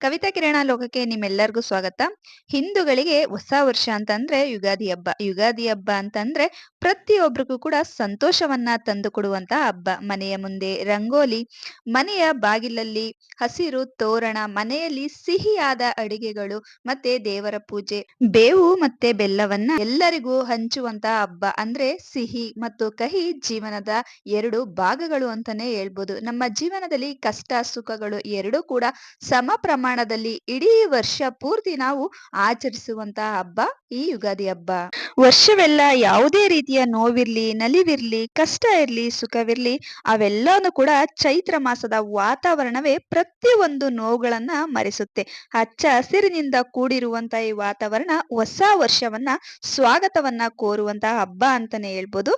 ಕವಿತಾ ಕಿರಣ ಲೋಕಕ್ಕೆ ನಿಮ್ಮೆಲ್ಲರಿಗೂ ಸ್ವಾಗತ. ಹಿಂದೂಗಳಿಗೆ ಹೊಸ ವರ್ಷ ಅಂತಂದ್ರೆ ಯುಗಾದಿ ಹಬ್ಬ. ಯುಗಾದಿ ಹಬ್ಬ ಅಂತಂದ್ರೆ ಪ್ರತಿಯೊಬ್ಬರಿಗೂ ಕೂಡ ಸಂತೋಷವನ್ನ ತಂದು ಕೊಡುವಂತಹ ಹಬ್ಬ. ಮನೆಯ ಮುಂದೆ ರಂಗೋಲಿ, ಮನೆಯ ಬಾಗಿಲಲ್ಲಿ ಹಸಿರು ತೋರಣ, ಮನೆಯಲ್ಲಿ ಸಿಹಿಯಾದ ಅಡಿಗೆಗಳು ಮತ್ತೆ ದೇವರ ಪೂಜೆ, ಬೇವು ಮತ್ತೆ ಬೆಲ್ಲವನ್ನ ಎಲ್ಲರಿಗೂ ಹಂಚುವಂತ ಹಬ್ಬ. ಅಂದ್ರೆ ಸಿಹಿ ಮತ್ತು ಕಹಿ ಜೀವನದ ಎರಡು ಭಾಗಗಳು ಅಂತಾನೆ ಹೇಳ್ಬೋದು. ನಮ್ಮ ಜೀವನದಲ್ಲಿ ಕಷ್ಟ, ಸುಖಗಳು ಎರಡೂ ಕೂಡ ಸಮ ಪ್ರಮಾಣದಲ್ಲಿ ಇಡೀ ವರ್ಷ ಪೂರ್ತಿ ನಾವು ಆಚರಿಸುವಂತಹ ಹಬ್ಬ ಈ ಯುಗಾದಿ ಹಬ್ಬ. ವರ್ಷವೆಲ್ಲ ಯಾವುದೇ ರೀತಿಯ ನೋವಿರ್ಲಿ, ನಲಿವಿರ್ಲಿ, ಕಷ್ಟ ಇರ್ಲಿ, ಸುಖವಿರ್ಲಿ ಅವೆಲ್ಲನೂ ಕೂಡ ಚೈತ್ರ ಮಾಸದ ವಾತಾವರಣವೇ ಪ್ರತಿಯೊಂದು ನೋವುಗಳನ್ನ ಮರೆಸುತ್ತೆ. ಹಚ್ಚ ಹಸಿರಿನಿಂದ ಕೂಡಿರುವಂತ ಈ ವಾತಾವರಣ ಹೊಸ ವರ್ಷವನ್ನ, ಸ್ವಾಗತವನ್ನ ಕೋರುವಂತಹ ಹಬ್ಬ ಅಂತಾನೆ ಹೇಳ್ಬೋದು.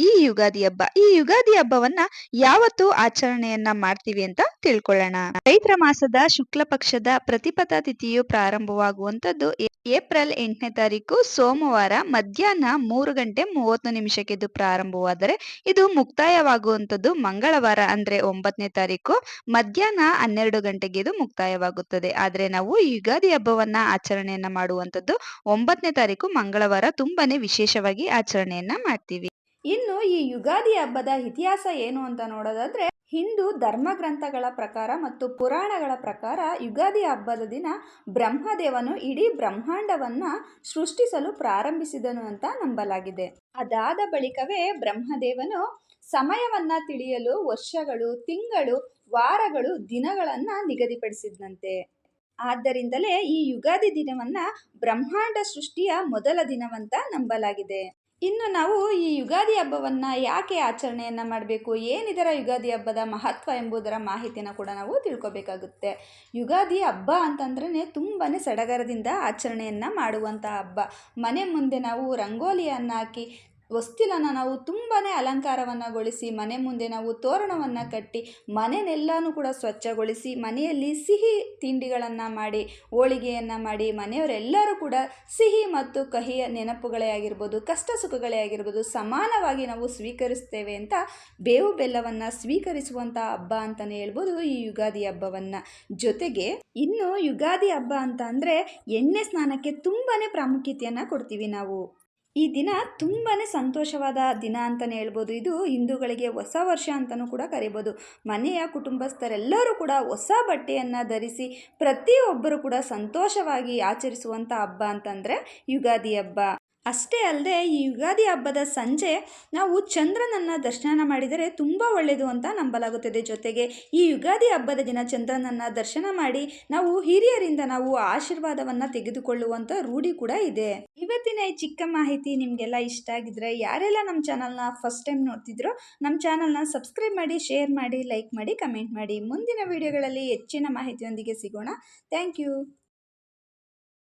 ಈ ಯುಗಾದಿ ಹಬ್ಬ. ಈ ಯುಗಾದಿ ಹಬ್ಬವನ್ನ ಯಾವತ್ತು ಆಚರಣೆಯನ್ನ ಮಾಡ್ತೀವಿ ಅಂತ ತಿಳ್ಕೊಳ್ಳೋಣ. ಚೈತ್ರ ಮಾಸದ ಶುಕ್ಲ ಪಕ್ಷದ ಪ್ರತಿಪದ ತಿಥಿಯು ಪ್ರಾರಂಭವಾಗುವಂತದ್ದು ಏಪ್ರಿಲ್ ಎಂಟನೇ ತಾರೀಕು ಸೋಮವಾರ ಮಧ್ಯಾಹ್ನ ಮೂರು ಗಂಟೆ ಮೂವತ್ತು ನಿಮಿಷಕ್ಕೆ ಇದು ಪ್ರಾರಂಭವಾದರೆ ಇದು ಮುಕ್ತಾಯವಾಗುವಂತದ್ದು ಮಂಗಳವಾರ ಅಂದ್ರೆ ಒಂಬತ್ತನೇ ತಾರೀಕು, ಮಧ್ಯಾಹ್ನ ಹನ್ನೆರಡು ಗಂಟೆಗೆ ಇದು ಮುಕ್ತಾಯವಾಗುತ್ತದೆ. ಆದ್ರೆ ನಾವು ಯುಗಾದಿ ಹಬ್ಬವನ್ನ ಆಚರಣೆಯನ್ನ ಮಾಡುವಂತದ್ದು ಒಂಬತ್ತನೇ ತಾರೀಕು ಮಂಗಳವಾರ ತುಂಬಾನೇ ವಿಶೇಷವಾಗಿ ಆಚರಣೆಯನ್ನ ಮಾಡ್ತೀವಿ. ಇನ್ನು ಈ ಯುಗಾದಿ ಹಬ್ಬದ ಇತಿಹಾಸ ಏನು ಅಂತ ನೋಡೋದಾದ್ರೆ, ಹಿಂದೂ ಧರ್ಮ ಗ್ರಂಥಗಳ ಪ್ರಕಾರ ಮತ್ತು ಪುರಾಣಗಳ ಪ್ರಕಾರ ಯುಗಾದಿ ಹಬ್ಬದ ದಿನ ಬ್ರಹ್ಮದೇವನು ಇಡೀ ಬ್ರಹ್ಮಾಂಡವನ್ನು ಸೃಷ್ಟಿಸಲು ಪ್ರಾರಂಭಿಸಿದನು ಅಂತ ನಂಬಲಾಗಿದೆ. ಅದಾದ ಬಳಿಕವೇ ಬ್ರಹ್ಮದೇವನು ಸಮಯವನ್ನ ತಿಳಿಯಲು ವರ್ಷಗಳು, ತಿಂಗಳು, ವಾರಗಳು, ದಿನಗಳನ್ನ ನಿಗದಿಪಡಿಸಿದಂತೆ ಆದ್ದರಿಂದಲೇ ಈ ಯುಗಾದಿ ದಿನವನ್ನ ಬ್ರಹ್ಮಾಂಡ ಸೃಷ್ಟಿಯ ಮೊದಲ ದಿನವಂತ ನಂಬಲಾಗಿದೆ. ಇನ್ನು ನಾವು ಈ ಯುಗಾದಿ ಹಬ್ಬವನ್ನು ಯಾಕೆ ಆಚರಣೆಯನ್ನು ಮಾಡಬೇಕು? ಏನಿದರ ಯುಗಾದಿ ಹಬ್ಬದ ಮಹತ್ವ ಎಂಬುದರ ಮಾಹಿತಿನ ಕೂಡ ನಾವು ತಿಳ್ಕೊಬೇಕಾಗುತ್ತೆ. ಯುಗಾದಿ ಹಬ್ಬ ಅಂತಂದ್ರೆ ತುಂಬಾ ಸಡಗರದಿಂದ ಆಚರಣೆಯನ್ನು ಮಾಡುವಂಥ ಹಬ್ಬ. ಮನೆ ಮುಂದೆ ನಾವು ರಂಗೋಲಿಯನ್ನು ಹಾಕಿ ಹೊಸ್ತಿಲನ್ನು ನಾವು ತುಂಬಾ ಅಲಂಕಾರವನ್ನುಗೊಳಿಸಿ, ಮನೆ ಮುಂದೆ ನಾವು ತೋರಣವನ್ನು ಕಟ್ಟಿ ಮನೆಯನ್ನೆಲ್ಲನೂ ಕೂಡ ಸ್ವಚ್ಛಗೊಳಿಸಿ, ಮನೆಯಲ್ಲಿ ಸಿಹಿ ತಿಂಡಿಗಳನ್ನು ಮಾಡಿ, ಹೋಳಿಗೆಯನ್ನು ಮಾಡಿ, ಮನೆಯವರೆಲ್ಲರೂ ಕೂಡ ಸಿಹಿ ಮತ್ತು ಕಹಿಯ ನೆನಪುಗಳೇ ಆಗಿರ್ಬೋದು ಕಷ್ಟ ಸುಖಗಳೇ ಆಗಿರ್ಬೋದು, ಸಮಾನವಾಗಿ ನಾವು ಸ್ವೀಕರಿಸ್ತೇವೆ ಅಂತ ಬೇವು ಬೆಲ್ಲವನ್ನು ಸ್ವೀಕರಿಸುವಂಥ ಹಬ್ಬ ಅಂತಲೇ ಹೇಳ್ಬೋದು ಈ ಯುಗಾದಿ ಹಬ್ಬವನ್ನು. ಜೊತೆಗೆ ಇನ್ನು ಯುಗಾದಿ ಹಬ್ಬ ಅಂತ ಅಂದರೆ ಎಣ್ಣೆ ಸ್ನಾನಕ್ಕೆ ತುಂಬಾ ಪ್ರಾಮುಖ್ಯತೆಯನ್ನು ಕೊಡ್ತೀವಿ ನಾವು. ಈ ದಿನ ತುಂಬಾ ಸಂತೋಷವಾದ ದಿನ ಅಂತಲೇ ಹೇಳ್ಬೋದು. ಇದು ಹಿಂದೂಗಳಿಗೆ ಹೊಸ ವರ್ಷ ಅಂತಲೂ ಕೂಡ ಕರಿಬೋದು. ಮನೆಯ ಕುಟುಂಬಸ್ಥರೆಲ್ಲರೂ ಕೂಡ ಹೊಸ ಬಟ್ಟೆಯನ್ನು ಧರಿಸಿ ಪ್ರತಿಯೊಬ್ಬರು ಕೂಡ ಸಂತೋಷವಾಗಿ ಆಚರಿಸುವಂಥ ಹಬ್ಬ ಅಂತಂದರೆ ಯುಗಾದಿ ಹಬ್ಬ. ಅಷ್ಟೇ ಅಲ್ಲದೆ ಈ ಯುಗಾದಿ ಹಬ್ಬದ ಸಂಜೆ ನಾವು ಚಂದ್ರನನ್ನು ದರ್ಶನ ಮಾಡಿದರೆ ತುಂಬ ಒಳ್ಳೆಯದು ಅಂತ ನಂಬಲಾಗುತ್ತದೆ. ಜೊತೆಗೆ ಈ ಯುಗಾದಿ ಹಬ್ಬದ ದಿನ ಚಂದ್ರನನ್ನು ದರ್ಶನ ಮಾಡಿ ನಾವು ಹಿರಿಯರಿಂದ ನಾವು ಆಶೀರ್ವಾದವನ್ನು ತೆಗೆದುಕೊಳ್ಳುವಂಥ ರೂಢಿ ಕೂಡ ಇದೆ. ಇವತ್ತಿನ ಈ ಚಿಕ್ಕ ಮಾಹಿತಿ ನಿಮಗೆಲ್ಲ ಇಷ್ಟ ಆಗಿದ್ರೆ ಯಾರೆಲ್ಲ ನಮ್ಮ ಚಾನಲ್ನ ಫಸ್ಟ್ ಟೈಮ್ ನೋಡ್ತಿದ್ರೋ ನಮ್ಮ ಚಾನಲ್ನ ಸಬ್ಸ್ಕ್ರೈಬ್ ಮಾಡಿ, ಶೇರ್ ಮಾಡಿ, ಲೈಕ್ ಮಾಡಿ, ಕಮೆಂಟ್ ಮಾಡಿ ಮುಂದಿನ ವಿಡಿಯೋಗಳಲ್ಲಿ ಹೆಚ್ಚಿನ ಮಾಹಿತಿಯೊಂದಿಗೆ ಸಿಗೋಣ. Thank you.